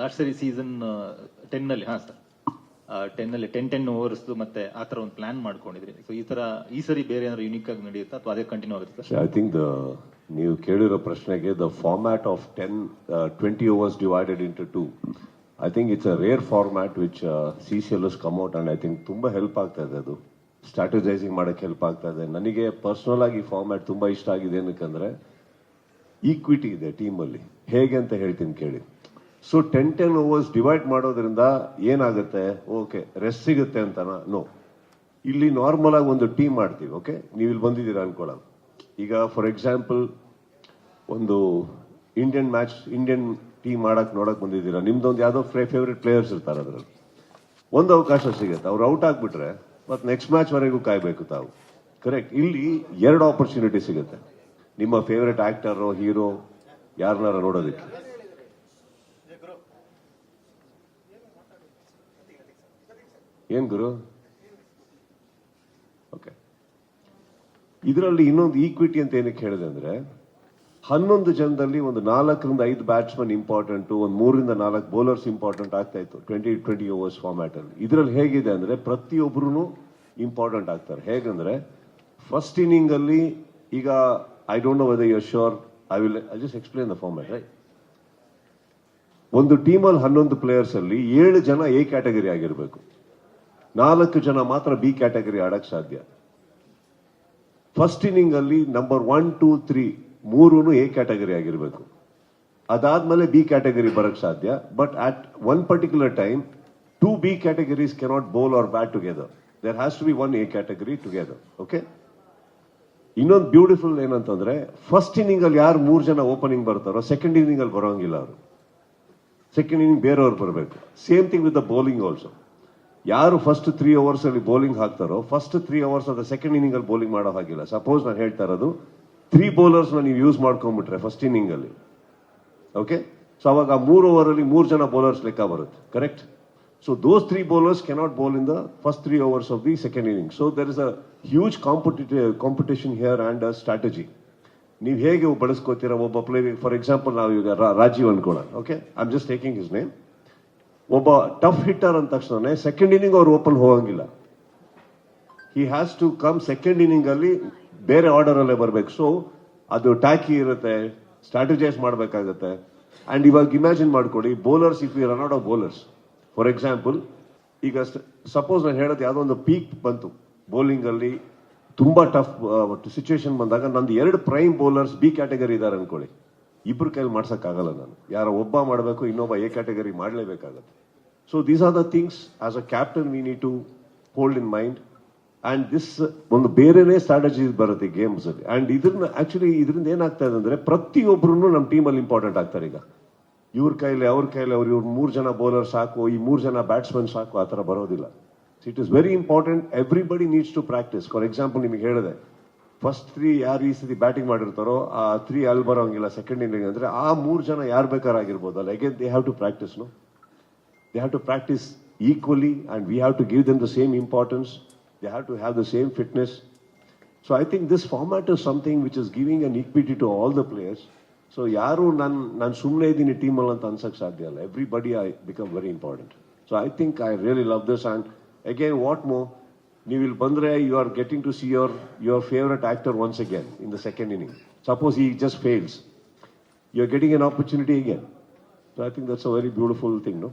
Last ಸರಿ season ten ಅಲ್ಲಿ ಹಾ ಸರ್ ಟೆನ್ ಅಲ್ಲಿ ಟೆನ್ ಟೆನ್ ಓವರ್ಸ್ ಮತ್ತೆ ಆ ತರ ಒಂದು ಪ್ಲಾನ್ ಮಾಡ್ಕೊಂಡಿದ್ರಿ. ಸೊ ಈ ತರ, ಈ ಸರಿ ಬೇರೆ ಏನಾದ್ರು ಯುನಿಕ್ ಆಗಿ ನಡೆಯುತ್ತಾ? ಅಥವಾ ಅದೇ ಕಂಟಿನ್ಯೂ ಆಗುತ್ತೆ ಸರ್ ಐ ಥಿಂಕ್ ದ ನೀವು ಕೇಳಿರೋ ಪ್ರಶ್ನೆಗೆ the format of ten twenty overs divided into two I think it's a rare format which C C L come out and I think ತುಂಬ ಹೆಲ್ಪ್ ಆಗ್ತಾ ಇದೆ ಅದು. ಸ್ಟ್ರಾಟಜೈಸಿಂಗ್ ಮಾಡಕ್ಕೆ ಹೆಲ್ಪ್ ಆಗ್ತಾ ಇದೆ. ನನಗೆ ಪರ್ಸನಲ್ ಆಗಿ ಫಾರ್ಮ್ಯಾಟ್ ತುಂಬ ಇಷ್ಟ ಆಗಿದೆ ಏನಕ್ಕಂದ್ರೆ ಈಕ್ವಿಟಿ ಇದೆ ಟೀಮಲ್ಲಿ ಹೇಗೆ ಅಂತ ಹೇಳ್ತೀನಿ ಕೇಳಿ. So ten ten overs divide ಮಾಡೋದ್ರಿಂದ ಏನಾಗುತ್ತೆ? ಓಕೆ ರೆಸ್ಟ್ ಸಿಗುತ್ತೆ ಅಂತನಾ? ನೋ ಇಲ್ಲಿ ನಾರ್ಮಲ್ ಆಗಿ ಒಂದು ಟೀಮ್ ಮಾಡ್ತೀವಿ ಓಕೆ ನೀವು ಇಲ್ಲಿ ಬಂದಿದ್ದೀರಾ ಅನ್ಕೊಳ್ಳೋಣ. ಈಗ ಫಾರ್ ಎಕ್ಸಾಂಪಲ್ ಒಂದು ಇಂಡಿಯನ್ ಮ್ಯಾಚ್ ಇಂಡಿಯನ್ ಟೀಮ್ ಮಾಡಕ್ ನೋಡಕ್ ಬಂದಿದ್ದೀರಾ? ನಿಮ್ದೊಂದು ಯಾವ್ದೋ ಫೇವ್ರೆಟ್ ಪ್ಲೇಯರ್ಸ್ ಇರ್ತಾರೆ ಅದರಲ್ಲಿ. ಒಂದು ಅವಕಾಶ ಸಿಗುತ್ತೆ. ಅವ್ರು ಔಟ್ ಆಗ್ಬಿಟ್ರೆ, ಮತ್ತೆ ನೆಕ್ಸ್ಟ್ ಮ್ಯಾಚ್ ವರೆಗೂ ಕಾಯ್ಬೇಕು ತಾವು. ಕರೆಕ್ಟ್ ಇಲ್ಲಿ ಎರಡು ಆಪರ್ಚುನಿಟಿ ಸಿಗುತ್ತೆ. ನಿಮ್ಮ ಫೇವ್ರೆಟ್ ಆಕ್ಟರ್ ಹೀರೋ ಯಾರನ್ನಾರ ನೋಡೋದಕ್ಕೆ. ಏನ್ ಗುರು? ಓಕೆ ಇದರಲ್ಲಿ ಇನ್ನೊಂದು ಈಕ್ವಿಟಿ ಅಂತ ಏನಕ್ಕೆ ಹೇಳಿದೆ ಅಂದ್ರೆ, ಹನ್ನೊಂದು ಜನದಲ್ಲಿ ಒಂದು ನಾಲ್ಕರಿಂದ ಐದು ಬ್ಯಾಟ್ಸ್ಮನ್ ಇಂಪಾರ್ಟೆಂಟ್ ಒಂದು ಮೂರರಿಂದ ನಾಲ್ಕು ಬೌಲರ್ಸ್ ಇಂಪಾರ್ಟೆಂಟ್ ಆಗ್ತಾ ಇತ್ತು ಟ್ವೆಂಟಿ ಟ್ವೆಂಟಿ ಓವರ್ಸ್ ಫಾರ್ಮ್ಯಾಟ್ ಅಲ್ಲಿ. ಇದರಲ್ಲಿ ಹೇಗಿದೆ ಅಂದ್ರೆ ಪ್ರತಿಯೊಬ್ಬರು ಇಂಪಾರ್ಟೆಂಟ್ ಆಗ್ತಾರೆ. ಹೇಗಂದ್ರೆ ಫಸ್ಟ್ ಇನ್ನಿಂಗ್ ಅಲ್ಲಿ ಈಗ I don't know whether you sure I will I just explain the format right ಒಂದು ಟೀಮಲ್ಲಿ ಹನ್ನೊಂದು ಪ್ಲೇಯರ್ಸ್ ಅಲ್ಲಿ ಏಳು ಜನ ಎ ಕ್ಯಾಟಗರಿ ಆಗಿರಬೇಕು. ನಾಲ್ಕು ಜನ ಮಾತ್ರ ಬಿ ಕ್ಯಾಟಗರಿ ಆಡಕ್ ಸಾಧ್ಯ. ಫಸ್ಟ್ ಇನ್ನಿಂಗ್ ಅಲ್ಲಿ ನಂಬರ್ ಒನ್ ಟೂ ತ್ರೀ ಮೂರೂ ಎ ಕ್ಯಾಟಗರಿ ಆಗಿರಬೇಕು. ಅದಾದ್ಮೇಲೆ ಬಿ ಕ್ಯಾಟಗರಿ ಬರಕ್ ಸಾಧ್ಯ but at one particular time two B categories cannot bowl or bat together there has to be one A category together okay ಇನ್ನೊಂದು beautiful ಏನಂತಂದ್ರೆ first inning ಅಲ್ಲಿ ಯಾರು ಮೂರು ಜನ ಓಪನಿಂಗ್ ಬರ್ತಾರೋ ಸೆಕೆಂಡ್ ಇನ್ನಿಂಗ್ ಅಲ್ಲಿ ಬರೋಂಗಿಲ್ಲ ಅವರು. ಸೆಕೆಂಡ್ ಇನ್ನಿಂಗ್ ಬೇರೆಯವ್ರು ಬರಬೇಕು. Same thing with the bowling also ಯಾರು ಫಸ್ಟ್ ತ್ರೀ ಅವರ್ಸ್ ಅಲ್ಲಿ ಬೌಲಿಂಗ್ ಹಾಕ್ತಾರೋ ಫಸ್ಟ್ ತ್ರೀ ಅವರ್ಸ್ ಅದ ಸೆಕೆಂಡ್ ಇನ್ನಿಂಗ್ ಅಲ್ಲಿ ಬೌಲಿಂಗ್ ಮಾಡೋ ಹಾಗಿಲ್ಲ. ಸಪೋಸ್ ನಾನು ಹೇಳ್ತಾ ಇರೋದು ತ್ರೀ ಬೌಲರ್ಸ್ ನೀವು ಯೂಸ್ ಮಾಡ್ಕೊಂಡ್ಬಿಟ್ರೆ ಫಸ್ಟ್ ಇನ್ನಿಂಗ್ ಅಲ್ಲಿ. ಓಕೆ ಸೊ ಅವಾಗ ಆ ಮೂರು ಓವರ್ ಅಲ್ಲಿ ಮೂರು ಜನ ಬೌಲರ್ಸ್ ಲೆಕ್ಕ ಬರುತ್ತೆ. Correct so those three bowlers cannot bowl in the first three overs of the second inning so there is a huge competitive competition here and a strategy ನೀವು ಹೇಗೆ ಬಳಸ್ಕೋತೀರಾ ಒಬ್ಬ ಪ್ಲೇ ಫಾರ್ ಎಕ್ಸಾಂಪಲ್ ನಾವು ಈಗ Rajeev ಅನ್ಕೊಳ್ಳೋಣ okay I am just taking his name ಒಬ್ಬ tough hitter ಅಂದ ತಕ್ಷಣ second inning ಅವ್ರು ಓಪನ್ ಹೋಗಂಗಿಲ್ಲ. He has to come second inning ಅಲ್ಲಿ ಬೇರೆ ಆರ್ಡರ್ ಅಲ್ಲೇ ಬರಬೇಕು. ಸೊ ಅದು ಟ್ಯಾಕಿ ಇರುತ್ತೆ ಸ್ಟ್ರಾಟಜೈಸ್ ಮಾಡಬೇಕಾಗತ್ತೆ. ಅಂಡ್ ಇವಾಗ ಇಮ್ಯಾಜಿನ್ ಮಾಡ್ಕೊಡಿ bowlers if you run out of bowlers for example ಈಗ ಸಪೋಸ್ ನಾನು ಹೇಳೋದು ಯಾವುದೋ ಒಂದು ಪೀಕ್ ಬಂತು ಬೌಲಿಂಗ್ ಅಲ್ಲಿ ತುಂಬಾ ಟಫ್ ಸಿಚುವೇಶನ್ ಬಂದಾಗ ನಂದು ಎರಡು ಪ್ರೈಮ್ ಬೌಲರ್ಸ್ ಬಿ ಕ್ಯಾಟಗರಿ ಇದ್ದಾರೆ ಅನ್ಕೊಳ್ಳಿ. ಇಬ್ರು ಕೈಲಿ ಮಾಡ್ಸೋಕ್ಕಾಗಲ್ಲ ನಾನು. ಯಾರೋ ಒಬ್ಬ ಮಾಡಬೇಕು, ಇನ್ನೊಬ್ಬ A category ಮಾಡಲೇಬೇಕಾಗತ್ತೆ. So these are the things as a captain we need to hold in mind and this ಒಂದು ಬೇರೆನೇ ಸ್ಟ್ರಾಟಜಿ ಬರುತ್ತೆ ಗೇಮ್ಸ್ ಅಲ್ಲಿ. ಅಂಡ್ ಇದನ್ನ ಆಕ್ಚುಲಿ ಇದರಿಂದ ಏನಾಗ್ತಾ ಇದೆ ಅಂದ್ರೆ ಪ್ರತಿಯೊಬ್ಬರು ನಮ್ಮ ಟೀಮಲ್ಲಿ ಇಂಪಾರ್ಟೆಂಟ್ ಆಗ್ತಾರೆ ಈಗ. ಇವ್ರ ಕೈಲಿ, ಅವ್ರ ಕೈಲಿ, ಅವ್ರು, ಇವ್ರು ಮೂರು ಜನ ಬೌಲರ್ ಸಾಕು, ಈ ಮೂರು ಜನ ಬ್ಯಾಟ್ಸ್ಮನ್ ಸಾಕು, ಆ ಥರ ಬರೋದಿಲ್ಲ. It is very important everybody needs to practise for example ನಿಮಗೆ ಹೇಳಿದೆ ಫಸ್ಟ್ ತ್ರೀ ಯಾರು ಈ ಸತಿ ಬ್ಯಾಟಿಂಗ್ ಮಾಡಿರ್ತಾರೋ, ಆ ತ್ರೀ ಅಲ್ಲಿ ಬರೋಂಗಿಲ್ಲ ಸೆಕೆಂಡ್ ಇನ್ನಿಂಗ್ ಅಂದ್ರೆ ಆ ಮೂರು ಜನ ಯಾರು ಅಲ್ಲ again they have to practise no they have to practise equally and we have to give them the same importance they have to have the same fitness so I think this format is something which is giving an equity to all the players so ಯಾರು ನನ್ನ ನಾನು ಸುಮ್ಮನೆ ಇದ್ದೀನಿ ಟೀಮಲ್ಲಿ ಅಂತ ಅನ್ಸಕ್ಕೆ ಸಾಧ್ಯ ಅಲ್ಲ. Everybody I become very important so I think I really love this and again what more ನೀವು ಇಲ್ಲಿ ಬಂದ್ರೆ you are getting to see your your favourite actor once again in the second inning suppose ಈ just fails you are getting an opportunity again so I think that's a very beautiful thing no